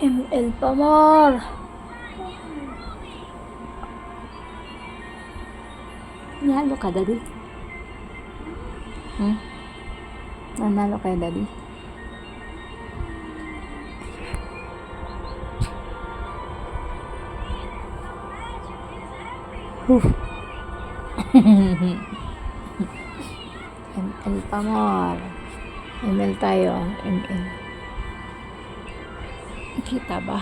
ML Pamar. Nalo ka, Daddy? Hmm? Nanalo kayo, Daddy? Whew. ML Pamar. ML tayo, ML. Kita ba?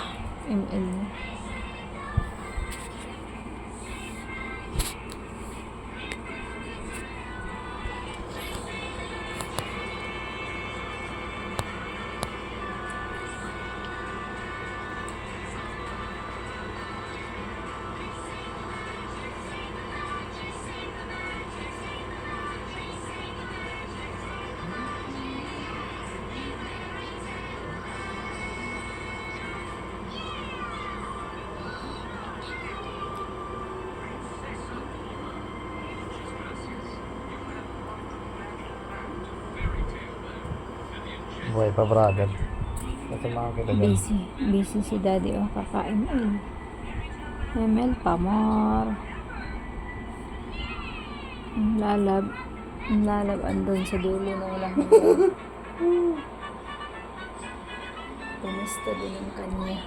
ML Buhay pa, brother. Kasi mga kita dyan. Busy. Busy si daddy o kakain. Ay. ML Pamar. Ang lalab. Ang lalab andun sa dulo ng walang hanggan. Pumista din ang kanya.